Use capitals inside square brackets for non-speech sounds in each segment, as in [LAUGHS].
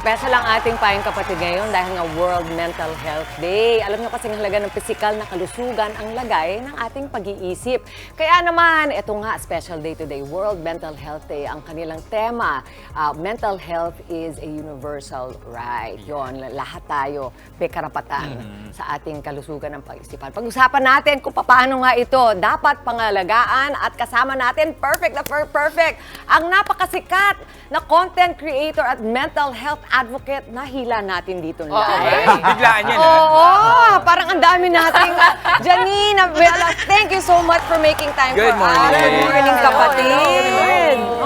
Special ang ating payong kapatid ngayon dahil nga World Mental Health Day. Alam niyo kasi ang halaga ng pisikal na kalusugan ang lagay ng ating pag-iisip. Kaya naman, ito nga, special day today, World Mental Health Day. Ang kanilang tema, ah, mental health is a universal right. Yon, lahat tayo may karapatan sa ating kalusugan ng pag-isipan. Pag-usapan natin kung paano nga ito dapat pangalagaan at kasama natin, perfect na per- perfect, ang napakasikat na content creator at mental health advocate na hila natin dito live. Biglaan yan, ha? Oo, parang ang dami nating Janine, Bella, thank you so much for making time Good for us. morning. Good morning, kapatid. hello. Oo,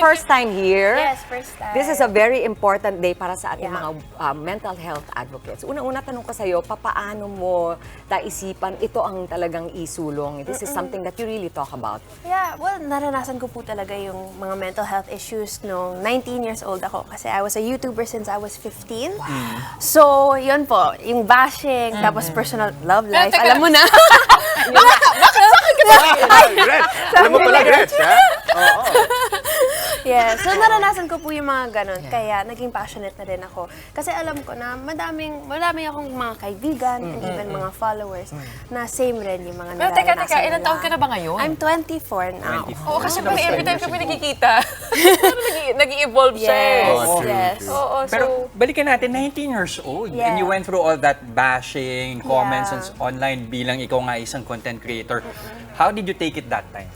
first time here. Yes, first time. This is a very important day para sa ating Yeah. mga uh, mental health advocates. Una-una tanong ko sa iyo, papaano mo naisipan ito ang talagang isulong? This is something that you really talk about. Yeah, well, naranasan ko po talaga yung mga mental health issues nung 19 years old ako. Kasi I was a YouTuber since I was 15. So, yun po, yung bashing, tapos personal love life, teka. alam mo na. Gret! Alam mo pala, Gret, ha? Oo. Yeah, so naranasan ko po yung mga ganun. Kaya naging passionate na rin ako. Kasi alam ko na madaming, madaming akong mga kaibigan and even mga followers na same rin yung mga Pero teka, teka, ilang taon ka na ba ngayon? I'm 24 now. Oo, kasi kami every time kami nakikita, [LAUGHS] nag- nag-i-evolve siya eh. Yes, Oh, yes. Oo, so... Pero balikan natin, 19 years old. Yeah. And you went through all that bashing, comments Yeah. online bilang ikaw nga isang content creator. How did you take it that time?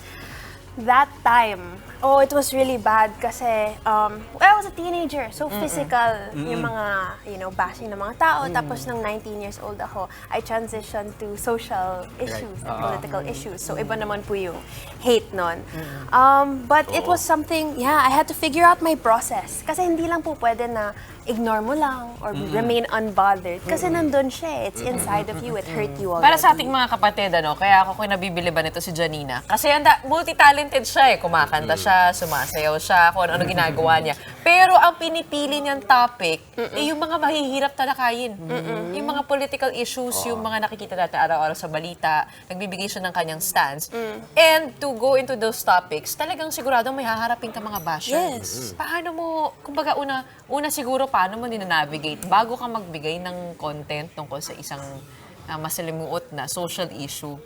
That time, oh, it was really bad kasi um, well, I was a teenager, so physical yung mga, you know, bashing ng mga tao. Tapos nung 19 years old ako, I transitioned to social issues, and political issues. So iba naman po yung hate nun. Um, but it was something, yeah, I had to figure out my process. Kasi hindi lang po pwede na ignore mo lang or remain unbothered. Kasi nandun siya, eh. it's inside of you, it hurt you already. Para sa ating mga kapatid, ano, kaya ako kung nabibiliban ito si Janina. Kasi anda, multi-talented siya eh. Kumakanta siya, sumasayaw siya, kung ano-ano ginagawa niya. Pero ang pinipili niyang topic, eh, yung mga mahihirap talakayin. Yung mga political issues, yung mga nakikita natin araw-araw sa balita, nagbibigay siya ng kanyang stance. And to go into those topics, talagang siguradong may haharapin ka mga basher. Yes. Paano mo, kumbaga una, una siguro paano mo ninanavigate bago ka magbigay ng content tungkol sa isang uh, masalimuot na social issue?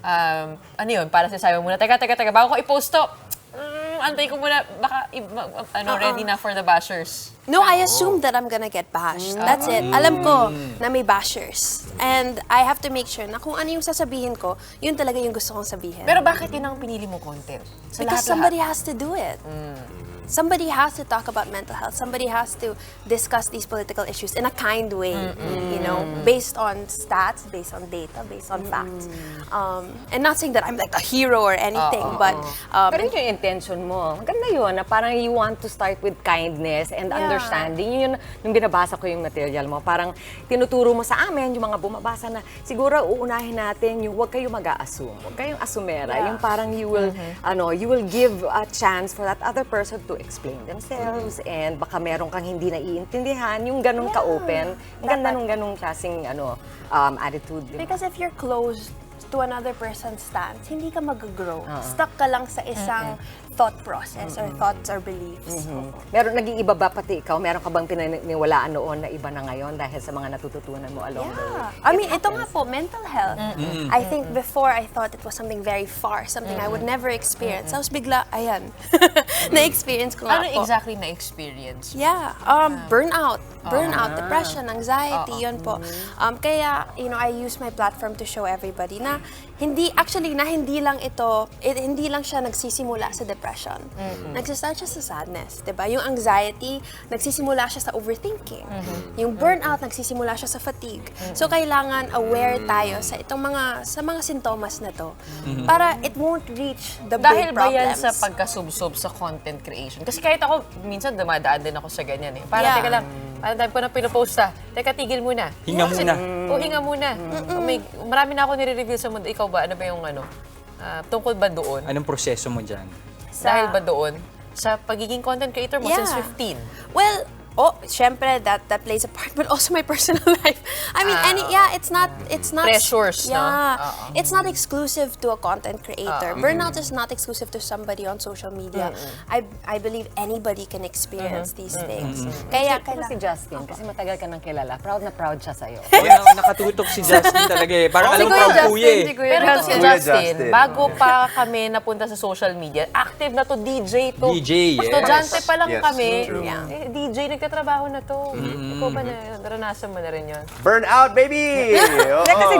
Um, ano yun? Para sasabi mo muna, teka, teka, teka, bago ko i-post to, mm, antay ko muna, baka, i- ma- ano, ready na for the bashers. No, I assume that I'm gonna get bashed. That's it. Alam ko na may bashers. And I have to make sure na kung ano yung sasabihin ko, yun talaga yung gusto kong sabihin. Pero bakit yun ang pinili mo content? Sa Because lahat-lahat. somebody has to do it. Somebody has to talk about mental health. Somebody has to discuss these political issues in a kind way, you know, based on stats, based on data, based on facts. Um, and not saying that I'm like a hero or anything, but um, Pero yun yung intention mo. Maganda yun, na parang you want to start with kindness and Yeah. Understanding. Yun yung binabasa ko yung material mo. Parang tinuturo mo sa amin, yung mga bumabasa na siguro uunahin natin yung huwag kayo mag-a-assume. Huwag kayong asumera. Yeah. Yung parang you will, ano, you will give a chance for that other person to explain themselves and baka meron kang hindi naiintindihan, yung ganun ka-open. Ang ganda nung ganung klaseng ano, um, attitude. Because if you're closed to another person's stance, hindi ka mag-grow. Stuck ka lang sa isang thought process or thoughts or beliefs. Meron naging iba ba pati ikaw? Meron ka bang pinaniwalaan noon na iba na ngayon dahil sa mga natututunan mo along the way? Yeah. I mean, ito nga po, mental health. I think before I thought it was something very far, something I would never experience. Tapos bigla, ayan, [LAUGHS] na-experience ko nga Ano po. exactly na-experience? Yeah, um, burnout. Burnout, depression, anxiety, yun po. Um, kaya, you know, I use my platform to show everybody na hindi, actually, na hindi lang ito, it, hindi lang siya nagsisimula sa depression. Nagsistart siya sa sadness, di ba? Yung anxiety, nagsisimula siya sa overthinking. Yung burnout, nagsisimula siya sa fatigue. So, kailangan aware tayo sa itong mga, sa mga sintomas na to para it won't reach the Dahil big ba yan problems. sa pagkasubsob sa content creation? Kasi kahit ako, minsan dumadaan din ako sa ganyan eh. Para, Yeah. teka lang, ang dami ko na pinopost ah. Teka, tigil muna. Hinga Kasi- muna. O, hinga muna. O, May, marami na ako nire-reveal sa mundo. Ikaw ba? Ano ba yung ano? ah, tungkol ba doon? Anong proseso mo dyan? Sa- Dahil ba doon? Sa pagiging content creator mo Yeah. since 15? Well, oh, syempre, that, that plays a part, [LAUGHS] but also my personal [LAUGHS] life. I mean, any, yeah, it's not, it's not. Pressures, no? Yeah. Oo. It's not exclusive to a content creator. Burnout is not exclusive to somebody on social media. I, I believe anybody can experience these things. Kaya, Kaya si kailangan. Justin, kasi matagal ka nang kilala, proud na proud siya sa'yo. [LAUGHS] Kaya nakatutok si Justin talaga eh. Parang alam proud kuya eh. Pero ito si Kuya Justin, Justin. bago pa kami napunta sa social media, active na to DJ to. DJ, yes. Estudyante pa lang Yes, kami. true. Eh, DJ, nagtatrabaho na to. Ikaw ba na, naranasan mo na rin yun? Burn out, baby! [LAUGHS] Oo. Hindi, kasi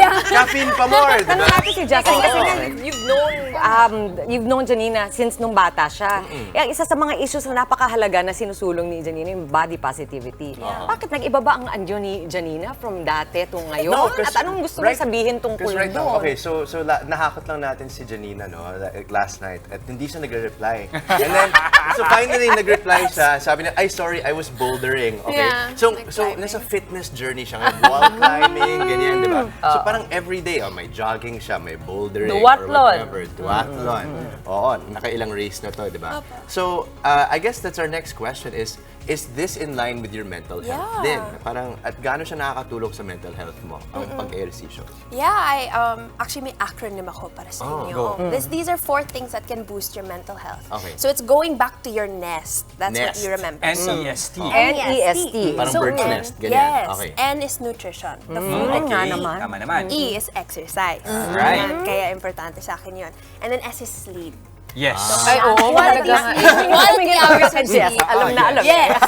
out. Caffeine pa more, di Tanong ba? natin si Justin kasi nga, you've known um, you've known Janina since nung bata siya. Yung isa sa mga issues na napakahalaga na sinusulong ni Janina yung body positivity. Bakit nag-iba ba ang anyo ni Janina from dati to ngayon? 'cause At anong gusto mo right- sabihin tungkol 'cause right now, doon? Okay, so so la, nahakot lang natin si Janina no like, last night at hindi siya nagre-reply. And then so finally nag-reply siya. Sabi niya, "Ay sorry, I was bouldering." Okay. Yeah, so like so climbing. nasa fitness journey siya ngayon, wall [LAUGHS] climbing, ganyan, 'di ba? So parang everyday, oh, may jogging siya, may bouldering Duathlon. or whatever, duathlon. Oo, nakailang race na 'to, 'di ba? So, uh, I guess that's our next question is is this in line with your mental health Yeah. din? Parang at gaano siya nakakatulong sa mental health mo ang pag-ehersisyo? Yeah, I um actually may acronym ako para sa Oh, inyo. go. This, these are four things that can boost your mental health. Okay. So it's going back to your nest. That's what Nest. you remember. N-E-S-T. N-E-S-T. Parang So bird's N- nest, ganyan. Yes. Okay. N is nutrition. The Mm, food. nga Okay, naman. tama naman. E is exercise. Right. Yan, Kaya importante sa akin yun. And then S is sleep. Yes. Ay, oo, Quality sleep. Quality hours of Yes, alam na alam. Yes.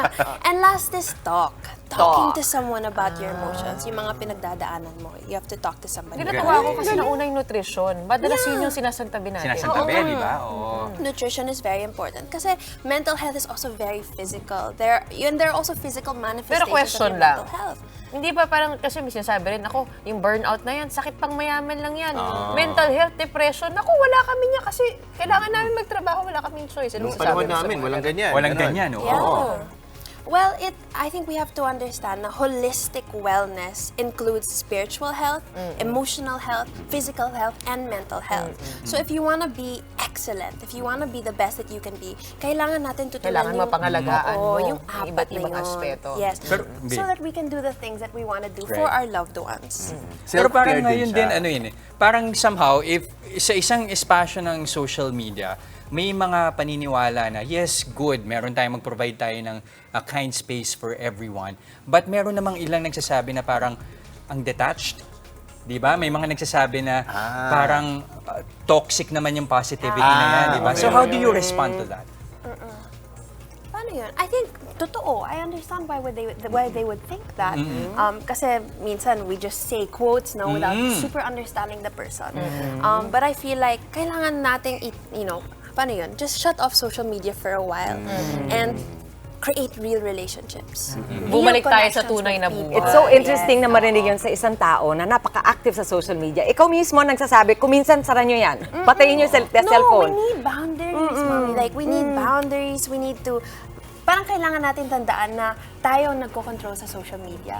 [LAUGHS] and last is talk. Talking Talk. to someone about your emotions. Yung mga pinagdadaanan mo. You have to talk to somebody. Hindi natuwa ako kasi nauna yung nutrition. Madalas yun yung sinasantabi natin. Sinasantabi, di ba? Oo. Nutrition is very important kasi mental health is also very physical. There, yun, there are also physical manifestations Pero question of your lang. mental health. Hindi ba parang, kasi may sinasabi rin, ako, yung burnout na yan, sakit pang mayaman lang yan. Mental health, depression. Ako, wala kami niya kasi kailangan namin magtrabaho, wala kaming choice. Anong Nung sasabi panahon mo sa namin, mga walang ganun? ganyan. Walang Ganon. ganyan, oo. Yeah. Well, it I think we have to understand na holistic wellness includes spiritual health, emotional health, physical health, and mental health. So if you want to be excellent, if you want to be the best that you can be, kailangan natin tutunan Kailangan yung, mapangalagaan Oo, mo yung yung apat iba't na ibang yun. aspeto. Yes. Pero, so that we can do the things that we want to do for Right. our loved ones. Pero parang ngayon din, ano yun eh, parang somehow, if sa isang espasyo ng social media, may mga paniniwala na, yes, good, meron tayong mag-provide tayo ng a kind space for everyone. But meron namang ilang nagsasabi na parang ang detached. Di ba? May mga nagsasabi na Ah. parang uh, toxic naman yung positivity na yan, di ba? okay. So how do you respond to that? Paano yun? I think, totoo. I understand why would they why they would think that. Um, kasi minsan we just say quotes no, without super understanding the person. Um, but I feel like kailangan nating, you know, paano yun? Just shut off social media for a while and create real relationships. Real Bumalik tayo sa connections tunay with na people. buhay. It's so Yes. interesting na marinig yun sa isang tao na napaka-active sa social media. Ikaw mismo nagsasabi, kuminsan sara nyo yan. Patayin nyo yung cell- No, cellphone. we need boundaries, mommy. Like, we need boundaries. We need to... Parang kailangan natin tandaan na tayo ang nagko-control sa social media.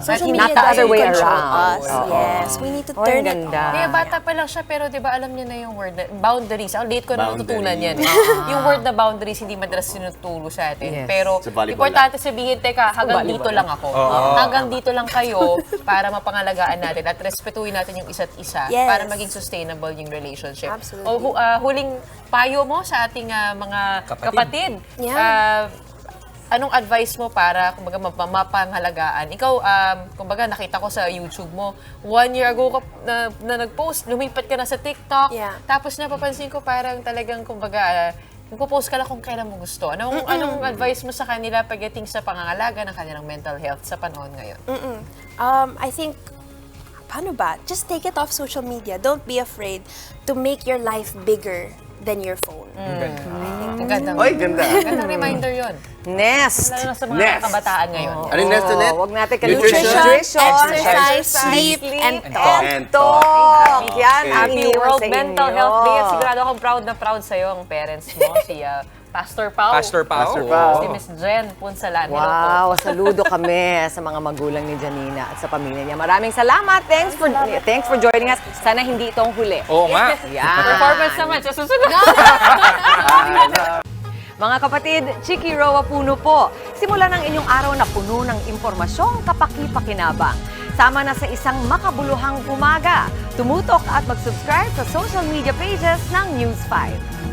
Social Not media the other doesn't way control around. us. Oo. Yes, we need to Oy, turn ang it ganda. off. Kaya bata pa lang siya, pero di ba alam niya na yung word na, boundaries. Ang late ko na Boundaries. natutunan yan. eh. yung word na boundaries, hindi madalas sinuturo sa atin. Yes. Pero Sa volleyball importante sabihin, teka, hanggang dito lang ako. Hanggang dito lang kayo para mapangalagaan natin at respetuhin natin yung isa't isa Yes. para maging sustainable yung relationship. Absolutely. O hu- ah, huling payo mo sa ating ah, mga Kapatid. kapatid. Yeah. Ah, anong advice mo para kumbaga map-? Ikaw, um, kumbaga nakita ko sa YouTube mo, one year ago ka na, na nag-post, lumipat ka na sa TikTok. Yeah. Tapos napapansin ko parang talagang kumbaga, uh, nagpo-post ka lang kung kailan mo gusto. Anong, anong advice mo sa kanila pagdating sa pangangalaga ng kanilang mental health sa panahon ngayon? Um, I think, paano ba? Just take it off social media. Don't be afraid to make your life bigger than your phone. Ang gandang, Ay, ganda. gandang reminder yon. Nest. Lalo na sa mga Next. kabataan ngayon. Ano yung next ulit? Oh, Wag natin Nutrition, kalimutan. exercise, sleep, and talk. And talk. Yan Happy World Mental. Health Day at sigurado akong proud na proud sa'yo ang parents mo, [LAUGHS] si ah, Pastor Pao. Pastor Pao. Pastor Pao. Si Miss Jen Punsalan. Wow, saludo kami [LAUGHS] sa mga magulang ni Janina at sa pamilya niya. Maraming salamat. Thanks for thanks for joining us. Sana hindi itong huli. Oo nga. Yan. Performance naman sa susunod. [LAUGHS] Mga kapatid, Chiki Roa Puno po. Simulan ang inyong araw na puno ng impormasyong kapaki-pakinabang. Sama na sa isang makabuluhang umaga. Tumutok at mag-subscribe sa social media pages ng News 5.